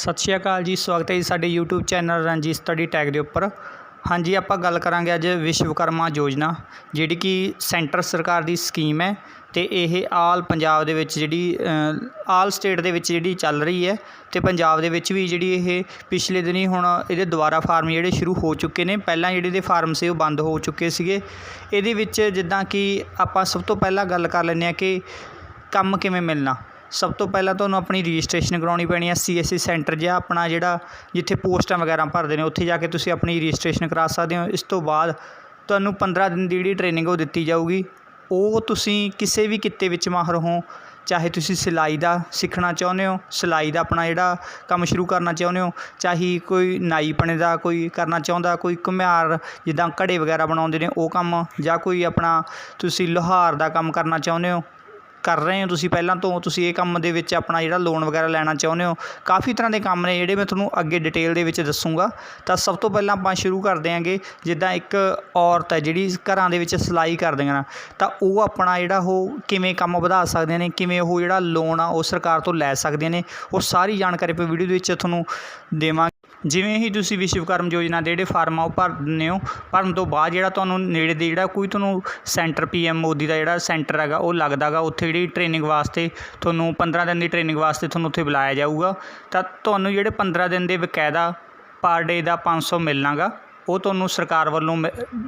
ਸਤਿ ਸ਼੍ਰੀ ਅਕਾਲ ਜੀ, ਸਵਾਗਤ ਹੈ ਜੀ ਸਾਡੇ YouTube channel Ranjit study tag ਦੇ ਉੱਪਰ। ਹਾਂਜੀ, ਆਪਾਂ ਗੱਲ ਕਰਾਂਗੇ ਅੱਜ ਵਿਸ਼ਵਕਰਮਾ ਯੋਜਨਾ, ਜਿਹੜੀ ਕਿ ਸੈਂਟਰ ਸਰਕਾਰ ਦੀ ਸਕੀਮ ਹੈ ਤੇ ਇਹ ਆਲ ਪੰਜਾਬ ਦੇ ਵਿੱਚ ਜਿਹੜੀ ਆਲ ਸਟੇਟ ਦੇ ਵਿੱਚ ਜਿਹੜੀ ਚੱਲ ਰਹੀ ਹੈ ਤੇ ਪੰਜਾਬ ਦੇ ਵਿੱਚ ਵੀ ਜਿਹੜੀ ਇਹ ਪਿਛਲੇ ਦਿਨੀ ਹੁਣ ਇਹਦੇ ਦੁਬਾਰਾ ਫਾਰਮ ਜਿਹੜੇ ਸ਼ੁਰੂ ਹੋ ਚੁੱਕੇ ਨੇ, ਪਹਿਲਾਂ ਜਿਹੜੇ ਦੇ ਫਾਰਮ ਸੀ ਉਹ ਬੰਦ ਹੋ ਚੁੱਕੇ ਸੀਗੇ। ਇਹਦੇ ਵਿੱਚ ਜਿੱਦਾਂ ਕਿ ਆਪਾਂ ਸਭ ਤੋਂ ਪਹਿਲਾਂ ਗੱਲ ਕਰ ਲੈਂਦੇ ਹਾਂ ਕਿ ਕੰਮ ਕਿਵੇਂ ਮਿਲਣਾ। ਸਭ ਤੋਂ ਪਹਿਲਾਂ ਤੁਹਾਨੂੰ ਆਪਣੀ ਰਜਿਸਟ੍ਰੇਸ਼ਨ ਕਰਾਉਣੀ ਪੈਣੀ ਹੈ ਸੀਐਸਸੀ ਸੈਂਟਰ ਜਾਂ ਆਪਣਾ ਜਿਹੜਾ ਜਿੱਥੇ ਪੋਸਟਾਂ ਵਗੈਰਾ ਭਰਦੇ ਨੇ, ਉੱਥੇ ਜਾ ਕੇ ਤੁਸੀਂ ਆਪਣੀ ਰਜਿਸਟ੍ਰੇਸ਼ਨ ਕਰਾ ਸਕਦੇ ਹੋ। ਇਸ ਤੋਂ ਬਾਅਦ ਤੁਹਾਨੂੰ 15 ਦਿਨ ਦੀ ਜਿਹੜੀ ਟ੍ਰੇਨਿੰਗ ਉਹ ਦਿੱਤੀ ਜਾਊਗੀ। ਉਹ ਤੁਸੀਂ ਕਿਸੇ ਵੀ ਕਿੱਤੇ ਵਿੱਚ ਮਾਹਰ ਹੋ, ਚਾਹੇ ਤੁਸੀਂ ਸਿਲਾਈ ਦਾ ਸਿੱਖਣਾ ਚਾਹੁੰਦੇ ਹੋ, ਸਿਲਾਈ ਦਾ ਆਪਣਾ ਜਿਹੜਾ ਕੰਮ ਸ਼ੁਰੂ ਕਰਨਾ ਚਾਹੁੰਦੇ ਹੋ, ਚਾਹੇ ਕੋਈ ਨਾਈਪਣੇ ਦਾ ਕੋਈ ਕਰਨਾ ਚਾਹੁੰਦਾ, ਕੋਈ ਘੁਮਿਆਰ ਜਿੱਦਾਂ ਘੜੇ ਵਗੈਰਾ ਬਣਾਉਂਦੇ ਨੇ, ਉਹ ਕੰਮ ਜਾਂ ਕੋਈ ਆਪਣਾ ਤੁਸੀਂ ਲੁਹਾਰ ਦਾ ਕੰਮ ਕਰਨਾ ਚਾਹੁੰਦੇ ਹੋ ਕਰ ਰਹੇ ਹੋ ਤੁਸੀਂ ਪਹਿਲਾਂ ਤੋਂ? ਤੁਸੀਂ ਇਹ ਕੰਮ ਦੇ ਵਿੱਚ ਆਪਣਾ ਜਿਹੜਾ ਲੋਨ ਵਗੈਰਾ ਲੈਣਾ ਚਾਹੁੰਦੇ ਹੋ, ਕਾਫੀ ਤਰ੍ਹਾਂ ਦੇ ਕੰਮ ਨੇ ਜਿਹੜੇ ਮੈਂ ਤੁਹਾਨੂੰ ਅੱਗੇ ਡਿਟੇਲ ਦੇ ਵਿੱਚ ਦੱਸੂੰਗਾ। ਤਾਂ ਸਭ ਤੋਂ ਪਹਿਲਾਂ ਆਪਾਂ ਸ਼ੁਰੂ ਕਰਦੇ ਆਂਗੇ ਜਿੱਦਾਂ ਇੱਕ ਔਰਤ ਹੈ ਜਿਹੜੀ ਘਰਾਂ ਦੇ ਵਿੱਚ ਸਿਲਾਈ ਕਰਦੀਆਂ ਨਾ, ਤਾਂ ਉਹ ਆਪਣਾ ਜਿਹੜਾ ਉਹ ਕਿਵੇਂ ਕੰਮ ਵਧਾ ਸਕਦੇ ਨੇ, ਕਿਵੇਂ ਉਹ ਜਿਹੜਾ ਲੋਨ ਆ ਉਹ ਸਰਕਾਰ ਤੋਂ ਲੈ ਸਕਦੇ ਨੇ, ਉਹ ਸਾਰੀ ਜਾਣਕਾਰੀ ਆਪਾਂ ਵੀਡੀਓ ਦੇ ਵਿੱਚ ਤੁਹਾਨੂੰ ਦੇਵਾਂਗੇ। ਜਿਵੇਂ ਹੀ ਤੁਸੀਂ ਵਿਸ਼ਵਕਰਮ ਯੋਜਨਾ ਦੇ ਜਿਹੜੇ ਫਾਰਮ ਆ ਉਹ ਭਰ ਦਿੰਦੇ ਹੋ, ਭਰਨ ਤੋਂ ਬਾਅਦ ਜਿਹੜਾ ਤੁਹਾਨੂੰ ਨੇੜੇ ਦੇ ਜਿਹੜਾ ਕੋਈ ਤੁਹਾਨੂੰ ਸੈਂਟਰ ਪੀ ਪੀਐਮ ਮੋਦੀ ਦਾ ਜਿਹੜਾ ਸੈਂਟਰ ਹੈਗਾ, ਉਹ ਲੱਗਦਾ ਗਾ, ਉੱਥੇ ਜਿਹੜੀ ਟ੍ਰੇਨਿੰਗ ਵਾਸਤੇ ਤੁਹਾਨੂੰ 15 ਦਿਨ ਦੀ ਟ੍ਰੇਨਿੰਗ ਵਾਸਤੇ ਤੁਹਾਨੂੰ ਉੱਥੇ ਬੁਲਾਇਆ ਜਾਊਗਾ, ਤਾਂ ਤੁਹਾਨੂੰ ਜਿਹੜੇ 15 ਦਿਨ ਦੇ ਬਕਾਇਦਾ ਪਰ ਡੇ ਦਾ ਪੰਜ ਸੌ ਮਿਲਣਾ ਗਾ। ਉਹ ਤੁਹਾਨੂੰ ਸਰਕਾਰ ਵੱਲੋਂ ਮ,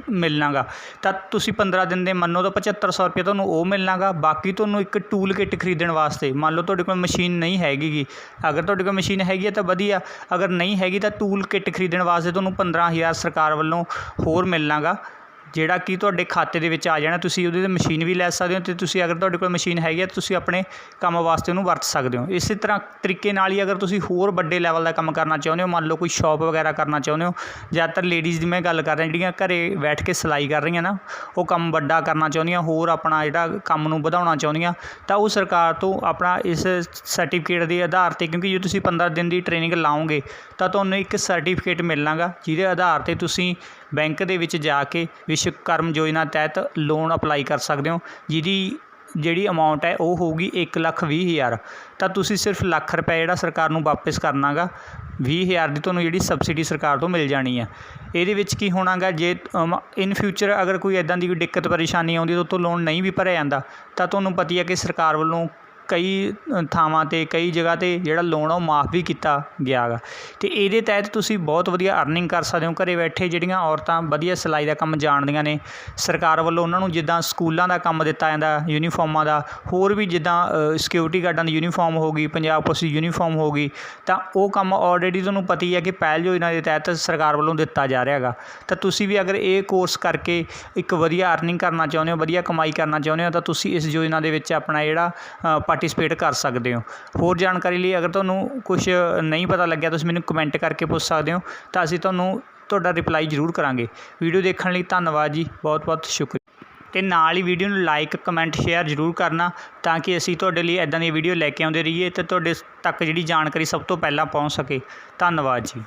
ਮਿਲਣਾਗਾ। ਤਾਂ ਤੁਸੀਂ 15 ਦਿਨ ਦੇ ਮੰਨੋ ਤਾਂ 7500 ਰੁਪਏ ਤੁਹਾਨੂੰ ਉਹ ਮਿਲਣਾਗਾ। ਬਾਕੀ ਤੁਹਾਨੂੰ ਇੱਕ ਟੂਲ ਕਿੱਟ ਖਰੀਦਣ ਵਾਸਤੇ, ਮੰਨ ਲਓ ਤੁਹਾਡੇ ਕੋਲ ਮਸ਼ੀਨ ਨਹੀਂ ਹੈਗੀ ਗੀ। ਅਗਰ ਤੁਹਾਡੇ ਕੋਲ ਮਸ਼ੀਨ ਹੈਗੀ ਹੈ ਤਾਂ ਵਧੀਆ, ਅਗਰ ਨਹੀਂ ਹੈਗੀ ਤਾਂ ਟੂਲ ਕਿੱਟ ਖਰੀਦਣ ਵਾਸਤੇ ਤੁਹਾਨੂੰ 15000 ਸਰਕਾਰ ਵੱਲੋਂ ਹੋਰ ਮਿਲਣਾਗਾ। ਜਿਹੜਾ ਕਿ ਤੁਹਾਡੇ ਖਾਤੇ ਦੇ ਵਿੱਚ ਆ ਜਾਣਾ, ਤੁਸੀਂ ਉਹਦੇ 'ਤੇ ਮਸ਼ੀਨ ਵੀ ਲੈ ਸਕਦੇ ਹੋ ਅਤੇ ਤੁਸੀਂ ਅਗਰ ਤੁਹਾਡੇ ਕੋਲ ਮਸ਼ੀਨ ਹੈਗੀ ਹੈ ਤੁਸੀਂ ਆਪਣੇ ਕੰਮ ਵਾਸਤੇ ਉਹਨੂੰ ਵਰਤ ਸਕਦੇ ਹੋ। ਇਸੇ ਤਰ੍ਹਾਂ ਤਰੀਕੇ ਨਾਲ ਹੀ ਅਗਰ ਤੁਸੀਂ ਹੋਰ ਵੱਡੇ ਲੈਵਲ ਦਾ ਕੰਮ ਕਰਨਾ ਚਾਹੁੰਦੇ ਹੋ, ਮੰਨ ਲਓ ਕੋਈ ਸ਼ਾਪ ਵਗੈਰਾ ਕਰਨਾ ਚਾਹੁੰਦੇ ਹੋ, ਜ਼ਿਆਦਾਤਰ ਲੇਡੀਜ਼ ਦੀ ਮੈਂ ਗੱਲ ਕਰ ਰਿਹਾ, ਜਿਹੜੀਆਂ ਘਰੇ ਬੈਠ ਕੇ ਸਿਲਾਈ ਕਰ ਰਹੀਆਂ ਨਾ, ਉਹ ਕੰਮ ਵੱਡਾ ਕਰਨਾ ਚਾਹੁੰਦੀਆਂ, ਹੋਰ ਆਪਣਾ ਜਿਹੜਾ ਕੰਮ ਨੂੰ ਵਧਾਉਣਾ ਚਾਹੁੰਦੀਆਂ, ਤਾਂ ਉਹ ਸਰਕਾਰ ਤੋਂ ਆਪਣਾ ਇਸ ਸਰਟੀਫਿਕੇਟ ਦੇ ਆਧਾਰ 'ਤੇ, ਕਿਉਂਕਿ ਜੇ ਤੁਸੀਂ 15 ਦਿਨ ਦੀ ਟ੍ਰੇਨਿੰਗ ਲਾਓਗੇ, ਤਾਂ ਤੁਹਾਨੂੰ ਇੱਕ ਸਰਟੀਫਿਕੇਟ ਮਿਲਣਾਗਾ, ਜਿਹਦੇ ਆਧਾਰ 'ਤੇ ਤੁਸੀਂ ਬੈਂਕ ਦੇ ਵਿੱਚ ਜਾ ਕੇ ਵਿਸ਼ਵਕਰਮ ਯੋਜਨਾ ਤਹਿਤ ਲੋਨ ਅਪਲਾਈ ਕਰ ਸਕਦੇ ਹੋ, ਜਿਹਦੀ ਜਿਹੜੀ ਅਮਾਉਂਟ ਹੈ ਉਹ ਹੋਊਗੀ ਇੱਕ ਲੱਖ ਵੀਹ ਹਜ਼ਾਰ। ਤਾਂ ਤੁਸੀਂ ਸਿਰਫ ਲੱਖ ਰੁਪਏ ਜਿਹੜਾ ਸਰਕਾਰ ਨੂੰ ਵਾਪਸ ਕਰਨਾਗਾ, ਵੀਹ ਹਜ਼ਾਰ ਦੀ ਤੁਹਾਨੂੰ ਜਿਹੜੀ ਸਬਸਿਡੀ ਸਰਕਾਰ ਤੋਂ ਮਿਲ ਜਾਣੀ ਹੈ ਇਹਦੇ ਵਿੱਚ ਕੀ ਹੋਣਾਗਾ, ਜੇ ਇਨ ਫਿਊਚਰ ਅਗਰ ਕੋਈ ਇਦਾਂ ਦੀ ਕੋਈ ਦਿੱਕਤ ਪਰੇਸ਼ਾਨੀ ਆਉਂਦੀ ਤਾਂ ਉਹ ਤੋਂ ਲੋਨ ਨਹੀਂ ਵੀ ਭਰਿਆ ਜਾਂਦਾ, ਤਾਂ ਤੁਹਾਨੂੰ ਪਤਾ ਹੈ ਕਿ ਸਰਕਾਰ ਵੱਲੋਂ ਕਈ ਥਾਵਾਂ 'ਤੇ, ਕਈ ਜਗ੍ਹਾ 'ਤੇ ਜਿਹੜਾ ਲੋਨ ਆ ਉਹ ਮਾਫ ਵੀ ਕੀਤਾ ਗਿਆ ਗਾ ਅਤੇ ਇਹਦੇ ਤਹਿਤ ਤੁਸੀਂ ਬਹੁਤ ਵਧੀਆ ਅਰਨਿੰਗ ਕਰ ਸਕਦੇ ਹੋ, ਘਰ ਬੈਠੇ ਜਿਹੜੀਆਂ ਔਰਤਾਂ ਵਧੀਆ ਸਿਲਾਈ ਦਾ ਕੰਮ ਜਾਣਦੀਆਂ ਨੇ। ਸਰਕਾਰ ਵੱਲੋਂ ਉਹਨਾਂ ਨੂੰ ਜਿੱਦਾਂ ਸਕੂਲਾਂ ਦਾ ਕੰਮ ਦਿੱਤਾ ਜਾਂਦਾ ਯੂਨੀਫਾਰਮਾਂ ਦਾ, ਹੋਰ ਵੀ ਜਿੱਦਾਂ ਸਿਕਿਉਰਿਟੀ ਗਾਰਡਾਂ ਦੀ ਯੂਨੀਫਾਰਮ ਹੋ ਗਈ, ਪੰਜਾਬ ਪੁਲਿਸ ਦੀ ਯੂਨੀਫਾਰਮ ਹੋ ਗਈ, ਤਾਂ ਉਹ ਕੰਮ ਆਲਰੇਡੀ ਤੁਹਾਨੂੰ ਪਤਾ ਹੀ ਹੈ ਕਿ ਪਹਿਲ ਯੋਜਨਾ ਦੇ ਤਹਿਤ ਸਰਕਾਰ ਵੱਲੋਂ ਦਿੱਤਾ ਜਾ ਰਿਹਾ ਹੈਗਾ। ਤਾਂ ਤੁਸੀਂ ਵੀ ਅਗਰ ਇਹ ਕੋਰਸ ਕਰਕੇ ਇੱਕ ਵਧੀਆ ਅਰਨਿੰਗ ਕਰਨਾ ਚਾਹੁੰਦੇ ਹੋ, ਵਧੀਆ ਕਮਾਈ ਕਰਨਾ ਚਾਹੁੰਦੇ ਹੋ, ਤਾਂ ਤੁਸੀਂ ਇਸ ਯੋਜਨਾ ਦੇ ਵਿੱਚ ਆਪਣਾ ਜਿਹੜਾ ਪਾਰਟੀਸਪੇਟ ਕਰ ਸਕਦੇ ਹੋ। ਹੋਰ ਜਾਣਕਾਰੀ ਲਈ ਅਗਰ ਤੁਹਾਨੂੰ ਕੁਛ ਨਹੀਂ ਪਤਾ ਲੱਗਿਆ, ਤੁਸੀਂ ਮੈਨੂੰ ਕਮੈਂਟ ਕਰਕੇ ਪੁੱਛ ਸਕਦੇ ਹੋ, ਤਾਂ ਅਸੀਂ ਤੁਹਾਨੂੰ ਤੁਹਾਡਾ ਰਿਪਲਾਈ ਜ਼ਰੂਰ ਕਰਾਂਗੇ। ਵੀਡੀਓ ਦੇਖਣ ਲਈ ਧੰਨਵਾਦ ਜੀ। ਬਹੁਤ ਬਹੁਤ ਸ਼ੁਕਰੀਆ। ਤੇ ਨਾਲ ਹੀ ਵੀਡੀਓ ਨੂੰ ਲਾਈਕ ਕਮੈਂਟ ਸ਼ੇਅਰ ਜ਼ਰੂਰ ਕਰਨਾ, ਤਾਂ ਕਿ ਅਸੀਂ ਤੁਹਾਡੇ ਲਈ ਇਦਾਂ ਦੀ ਵੀਡੀਓ ਲੈ ਕੇ ਆਉਂਦੇ ਰਹੀਏ ਤੇ ਤੁਹਾਡੇ ਤੱਕ ਜਿਹੜੀ ਜਾਣਕਾਰੀ ਸਭ ਤੋਂ ਪਹਿਲਾਂ ਪਹੁੰਚ ਸਕੇ। ਧੰਨਵਾਦ ਜੀ।